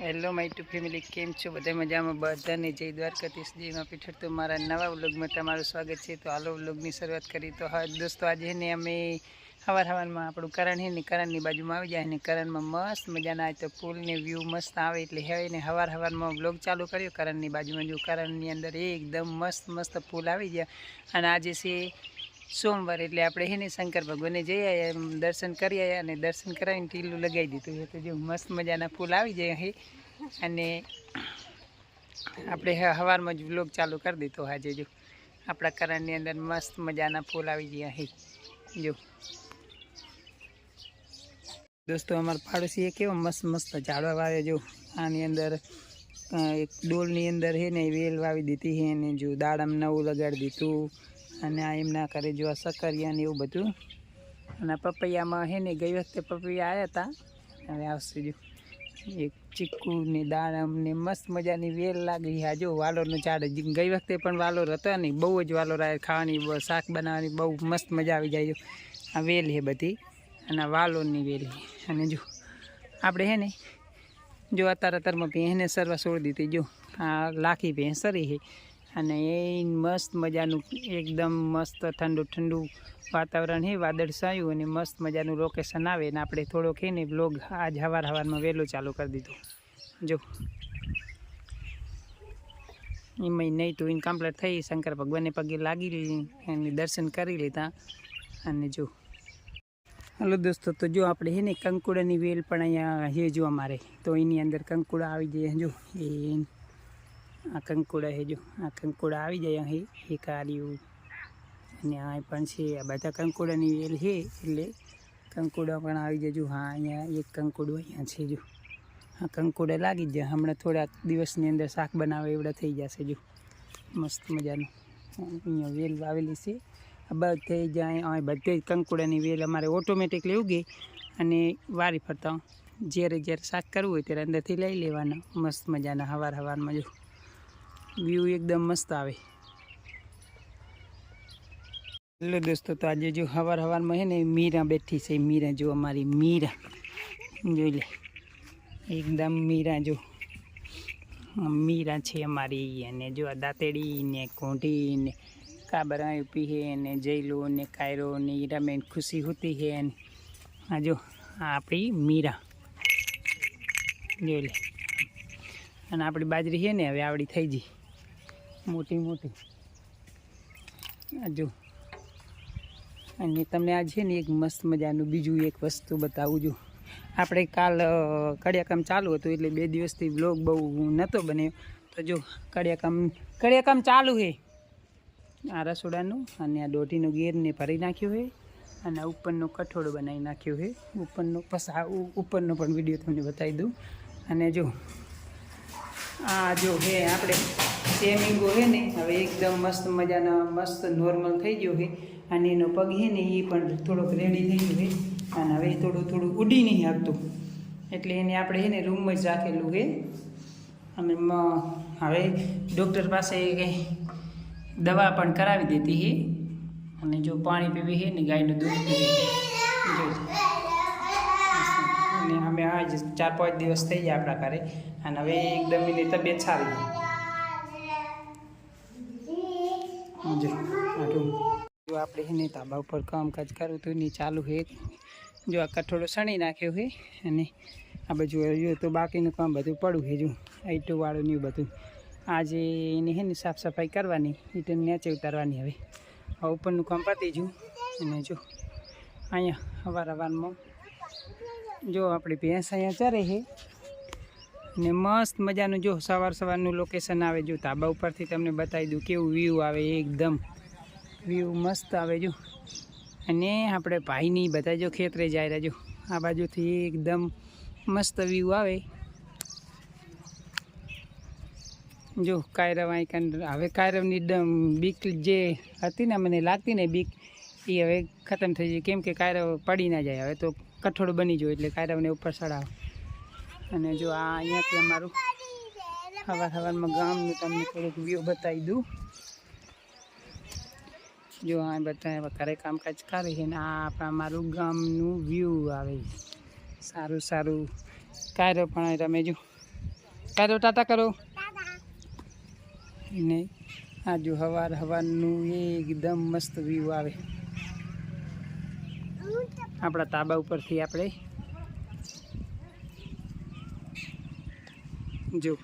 Hello my two family કેમ છો? બધા મજામાં? બધાને જય દ્વારકાધીશ જયમાં પીઠળ. તો મારા નવા વ્લોગમાં તમારું સ્વાગત છે. તો હાલો વ્લોગની શરૂઆત કરી તો હા, દોસ્તો, આજે ને અમે સવાર સવારમાં આપણું કરણ હે ને, કરણની બાજુમાં આવી જાય ને, કરણમાં મસ્ત મજાના આવે તો ફૂલને વ્યૂ મસ્ત આવે એટલે હવે ને સવાર સવારમાં વ્લોગ ચાલુ કર્યો. કરણની બાજુમાં જો કરણની અંદર એકદમ મસ્ત મસ્ત ફૂલ આવી ગયા. અને આજે છે સોમવાર એટલે આપણે હે ને શંકર ભગવાનને જઈ આવ્યા દર્શન કરી આવ્યા અને દર્શન કરાવીને ટીલું લગાવી દીધું. તો જો મસ્ત મજાના ફૂલ આવી જાય અહીં અને આપણે હ- સવારમાં જ વ્લોગ ચાલુ કરી દીધો આજે જો. આપણા કરણની અંદર મસ્ત મજાના ફૂલ આવી ગયા અહીં જો. દોસ્તો, અમારા પાડોશીએ કેવો મસ્ત મસ્ત ઝાડવા વાવે જો. આની અંદર એક ડોલની અંદર હે ને વેલ વાવી દીધી હે ને જો દાડમ નવું લગાડી દીધું. અને આ એમના કરે જો સકરિયા ને એવું બધું. અને પપૈયામાં છે ને ગઈ વખતે પપૈયા આવ્યા હતા હવે આવશે જો. એક ચીકુ ને દાડમ ને મસ્ત મજાની વેલ લાગી. આ જો વાલોરનું ઝાડ ગઈ વખતે પણ વાલોર હતો ને, બહુ જ વાલોર આવે ખાવાની શાક બનાવવાની બહુ મસ્ત મજા આવી જાય આ વેલ છે બધી. અને વાલોરની વેલ અને જો આપણે હે ને, જો અત્યારે અત્યારમાં ભેંસને સરવા છોડી દીધી. જો, આ લાખી ભેંસ સરી છે અને એ મસ્ત મજાનું, એકદમ મસ્ત ઠંડુ ઠંડુ વાતાવરણ છે વાદળસાયું અને મસ્ત મજાનું લોકેશન આવે ને આપણે થોડોક છે ને બ્લોગ આજ હવાર હવારમાં વહેલો ચાલુ કરી દીધું. જો. એમાં નહીં તો એને કમ્પ્લેટ થઈ, શંકર ભગવાનને પગે લાગી એને દર્શન કરી લીધા અને જો. હલો દોસ્તો, તો જો આપણે છે ને કંકુડાની વેલ પણ અહીંયા છે જો અમારે, તો એની અંદર કંકુડા આવી જાય જો, એ આ કંકુડા છે જો. આ કંકુડા આવી જાય અહીં એક આર્યું અને આ પણ છે. આ બધા કંકુડાની વેલ છે, એટલે કંકુડા પણ આવી જજો હા, અહીંયા એક કંકુડું અહીંયા છે જો. આ કંકુડા લાગી જ જાય. હમણાં થોડાક દિવસની અંદર શાક બનાવે એવડા થઈ જશે જો. મસ્ત મજાનું. અહીંયા વેલ વાવેલી છે. બધે જાય અહીં બધે કંકુડાની વેલ અમારે ઓટોમેટિકલી ઉગે અને વારી ફરતા. જ્યારે જ્યારે શાક કરવું હોય ત્યારે અંદરથી લઈ લેવાના. મસ્ત મજાના હવાર હવારમાં જો. વ્યૂ એકદમ મસ્ત આવે. હેલો દોસ્તો, તો આજે જો હવાર હવારમાં છે ને મીરા બેઠી છે. મીરા જો અમારી મીરા. જોઈ લે. એકદમ મીરા જો. મીરા છે અમારી અને જો આ દાંતેડી ને કોંઢી ને કાબરા પીહે ને જયલો ને કાયરો ને હીરાબેન ખુશી હોતી હે અને આ જો આપણી મીરા. જોઈ લે. અને આપણી બાજરી છે ને, હવે આવડી થઈ ગઈ. મોટી મોટી. જો. અને તમને આ છે ને એક મસ્ત મજાનું બીજું એક વસ્તુ બતાવું છું. આપણે કાલ કડિયાકામ ચાલુ હતું એટલે બે દિવસથી બ્લોગ બહુ નહોતો બન્યો. તો જો, કડિયાકામ કડિયાકામ ચાલુ છે આ રસોડાનું અને આ દોઢીનું ગેરને ભરી નાખ્યું છે અને ઉપરનો કઠોળો બનાવી નાખ્યો છે ઉપરનો પસા ઉપરનો પણ વીડિયો તમને બતાવી દઉં. અને જો આ જો હે આપણે સેમિંગો છે ને, હવે એકદમ મસ્ત મજાના, મસ્ત નોર્મલ થઈ ગયો હે. અને એનો પગ છે ને એ પણ થોડોક રેડી થઈ ગયો હે. અને હવે થોડું થોડું ઉડી નહીં આપતું એટલે એને આપણે છે ને રૂમમાં જ રાખેલું છે અને હવે ડૉક્ટર પાસે કંઈ દવા પણ કરાવી દીધી હે. અને જો પાણી પીવી હે ને, ગાયનું દૂધ પીવી છે અને અમે આજ ચાર પાંચ દિવસ થઈ ગયા આપણા ઘરે. અને હવે એકદમ એની તબિયત સારી જો જો. આપણે એને ધાબા ઉપર કામકાજ કરવું હતું ને ચાલુ છે જો આ કઠોળો સણી નાખ્યો છે અને આ બાજુ જો તો બાકીનું કામ બધું પડું છે જો. આઈટોવાળું ને બધું. આજે એની છે ને સાફ સફાઈ કરવાની, ઈટન નીચે ઉતારવાની હવે. આ ઉપરનું કામ પતી ગયું. અને જો, અહીંયા અવાર અવારમાં જો આપણી ભેંસ અહીંયા ચરે છે. ને મસ્ત મજાનું જો સવાર સવારનું લોકેશન આવે જો ધાબા ઉપરથી તમને બતાવી દઉં કેવું વ્યૂ આવે એકદમ. વ્યૂ મસ્ત આવે જો. અને આપણે ભાઈની બધા જો ખેતરે જાય રહ્યા જો. આ બાજુથી એકદમ મસ્ત વ્યૂ આવે. જો કાયરવ અહીં હવે કાયરવની બીક જે હતી ને, મને લાગતી ને બીક, એ હવે ખતમ થઈ ગઈ. કેમ કે કાયરવ પડી ના જાય. હવે તો કઠોળ બની જાય એટલે કાયરાને ઉપર ચડાવો અને જો આ અહીંયાથી અમારું સવાર સવારમાં ગામનું તમને થોડુંક વ્યૂ બતાવી દઉં. જો આ બધા ઘરે કામકાજ કરે છે ને આ આપણા મારું ગામનું વ્યૂ આવે સારું સારું. કાયરો પણ તમે જો. કાયરો, ટાટા કરો. ને આ જો હવાર હવારનું એકદમ મસ્ત વ્યૂ આવે. આપણા તાબા ઉપરથી આપણે જો,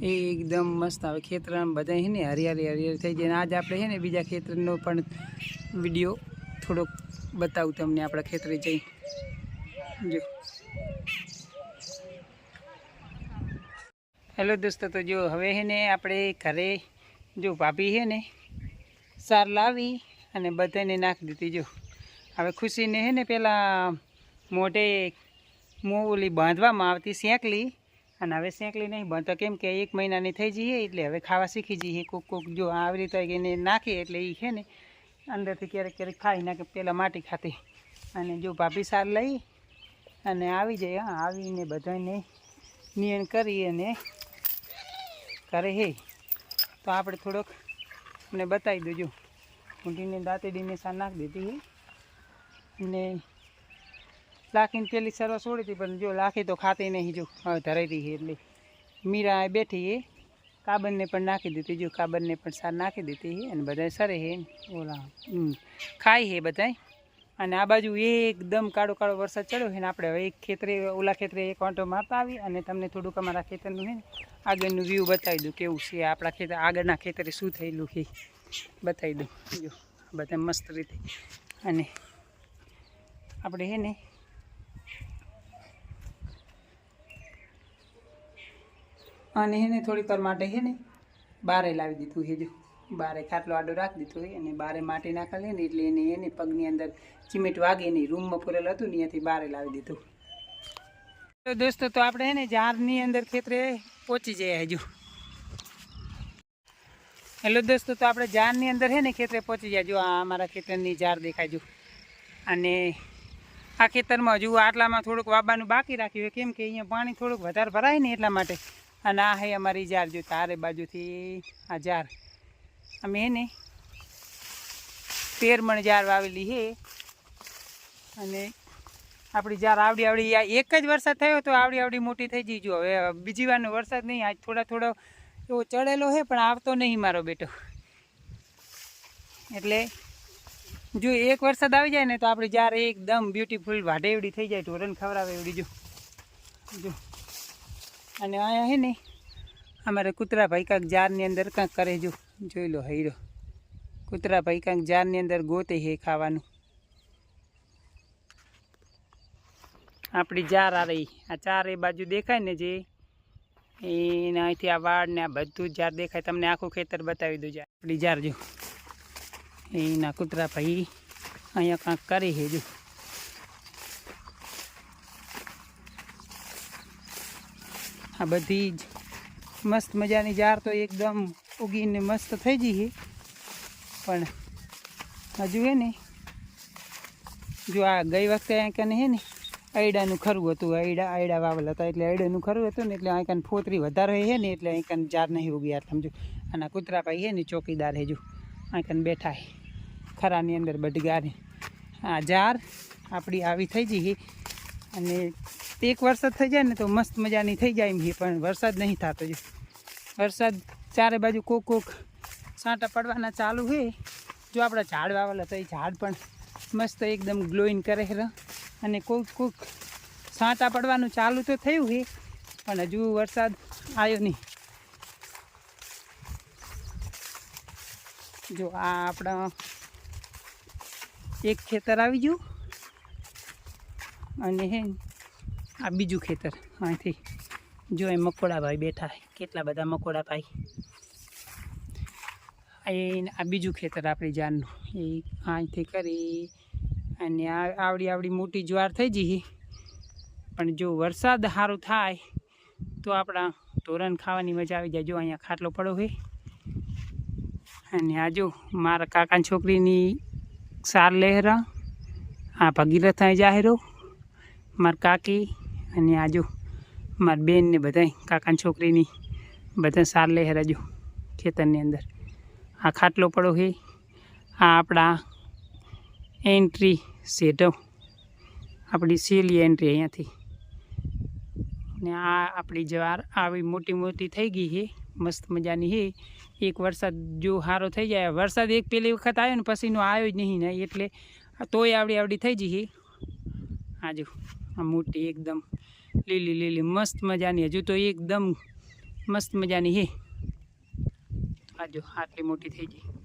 એ એકદમ મસ્ત આવે. ખેતરમાં બધા છે ને હરિયાળી હરિયાળી થઈ જાય. આજ આપણે છે ને બીજા ખેતરનો પણ વીડિયો થોડોક બતાવું તમને આપણા ખેતરે જઈ. જો. હેલો દોસ્તો, તો જો હવે છે ને આપણે ઘરે જો ભાભી છે ને સાર લાવી અને બધાને નાખી દીધી. જો. હવે ખુશીને છે ને પહેલાં મોઢે મોલી બાંધવામાં આવતી સેંકલી અને હવે સેંકલી નહીં બાંધતો. કેમ કે એક મહિનાની થઈ જઈએ એટલે હવે ખાવા શીખી જઈએ કોક કોક. જો આવી રીતે એને નાખીએ એટલે એ છે ને અંદરથી ક્યારેક ક્યારેક ખાઈ નાખે પહેલાં માટી ખાતી. અને જો ભાભી સાર લઈ અને આવી જાય, હા, આવીને બધાને નિયણ કરી અને કરે હે. તો આપણે થોડોક મને બતાવી દેજો. ઊંટીને દાંતડીને સાર નાખી દીધી હે. ને લાખીને પેલી સરવા છોડી હતી, પણ જો લાખી તો ખાતી નહીં જો. હવે ધરાઈ રહી એટલે. મીરા બેઠી એ કાબરને પણ નાખી દીધી, જો કાબરને પણ સાર નાખી દીધી અને બધા સરે હે ઓલા ખાય છે બધાય. અને આ બાજુ એકદમ કાળો કાળો વરસાદ ચડ્યો છે ને આપણે હવે એક ખેતરે, ઓલા ખેતરે એક વાંટો મારતા આવી અને તમને થોડુંક અમારા ખેતરનું છે ને આગળનું વ્યૂ બતાવી દઉં કેવું છે. આપણા ખેતર, આગળના ખેતરે શું થયેલું છે. બતાવી દઉં. જો બધા મસ્ત રીતે. અને આપણે ને અને એને થોડીક વાર માટે છે ને બારે લાવી દીધું જો. બારે ખાટલો આડો રાખી દીધો હોય અને બારે માટી નાખેલી ને એટલે એને એને પગની અંદર ચીમેટ વાગે નહીં રૂમમાં પૂરેલું હતું ને ત્યાંથી બારે લાવી દીધું. તો દોસ્તો, તો આપણે છે ને ઝાડની અંદર ખેતરે પહોંચી જઈએ હજુ. હેલો દોસ્તો, તો આપણે ઝાડની અંદર છે ને ખેતરે પહોંચી જાય જો આ અમારા ખેતરની ઝાડ દેખાય જો. અને આ ખેતરમાં હજુ આટલામાં થોડુંક વાબાનું બાકી રાખ્યું હોય કેમ કે અહીંયા પાણી થોડુંક વધારે ભરાય ને એટલા માટે. અને આ હે અમારી જાર જો તારે બાજુથી આ જાર. અમે એને તેરમણ તેર મણ જાર વાવેલી છે અને આપણી જાર આવડી આવડી એક જ વરસાદ થયો તો આવડી આવડી મોટી થઈ જઈ જો હવે બીજી વારનો વરસાદ નહીં, આજ થોડા થોડો એવો ચડેલો છે પણ આવતો નહીં મારો બેટો. એટલે જો એક વરસાદ આવી જાય ને તો આપણી જ્યારે એકદમ બ્યુટીફુલ વાઢે એવડી થઈ જાય ઢોરણ ખવડાવે એવડી જો. અને અહીંયા હે ને, અમારે કૂતરા ભાઈ કાંક જારની અંદર કાંક કરે જો. જોઈ લો હૈરો. કૂતરા ભાઈ કાંક જારની અંદર ગોતે હે ખાવાનું. આપણી જાર આ રહી. આ ચારે બાજુ દેખાય ને જે, એના અહીંથી આ વાડ ને આ બધું જાર દેખાય. તમને આખું ખેતર બતાવી દઉં જાય આપણી જાર જો. એના કૂતરા ભાઈ અહીંયા કાંક કરી છે આ બધી જ મસ્ત મજાની જાર તો એકદમ ઉગીને મસ્ત થઈ ગઈ છે. પણ હજુ હે ને, જો આ ગઈ વખતે અહીંયા કને હે ને, આયડાનું ખરું હતું. આયડા આયડા વાવેલા હતા એટલે આયડાનું ખરું હતું ને, એટલે અહીંયા ફોતરી વધારે છે ને, એટલે અહીંયા જાર નહીં ઉગી યાર, સમજો. અને કૂતરા ભાઈ હે ને ચોકીદાર હે જો અહીં બેઠા હે. ખરાની અંદર બડગારે આ જાર આપણી આવી થઈ છે અને એક વરસાદ થઈ જાય ને તો મસ્ત મજાની થઈ જાય એમ છે પણ વરસાદ નહીં થતો જો. વરસાદ ચારે બાજુ કોક કોક સાંટા પડવાના ચાલુ છે જો આપણા ઝાડ વાવેલા તો એ ઝાડ પણ મસ્ત એકદમ ગ્લોઈન કરે છે અને કોક કોક સાંટા પડવાનું ચાલુ તો થયું છે પણ હજુ વરસાદ આવ્યો નહીં. જો આ આપણા એક ખેતર આવી ગયું. અને હે, આ બીજું ખેતર અહીંથી. જો એ મકોડા ભાઈ બેઠા કેટલા બધા મકોડા ભાઈ. આ એ, આ બીજું ખેતર આપણી જાનનું. એ અહીંથી કરી અને આ આવડી આવડી મોટી જ્વાર થઈ જઈ પણ જો વરસાદ સારું થાય, તો આપણા ધોરણ ખાવાની મજા આવી જાય. જો અહીંયા ખાટલો પડો હોય અને આ જો મારા કાકાની છોકરીની સાર લહેરા, આ ભગીરથ અહીં જાહેરો મારા કાકી અને આજો મારી બેન ને બધા કાકાની છોકરીની બધા સાર લહેરા જો ખેતરની અંદર. આ ખાટલો પડો છે આ આપણા એન્ટ્રી સેઢવ આપણી સેલી એન્ટ્રી અહીંયાથી. ને આ આપણી જવાર આવી મોટી મોટી થઈ ગઈ છે મસ્ત મજાની હે. એક વરસાદ જો સારો થઈ જાય, વરસાદ એક પેલી વખત આવ્યો ને પછીનો આવ્યો જ નહીં ને, એટલે તોય આવડી આવડી થઈ જઈ આજુ આ મોટી એકદમ લીલી લીલી મસ્ત મજાની, હજુ તો એકદમ મસ્ત મજાની હે. આજો આટલી મોટી થઈ ગઈ.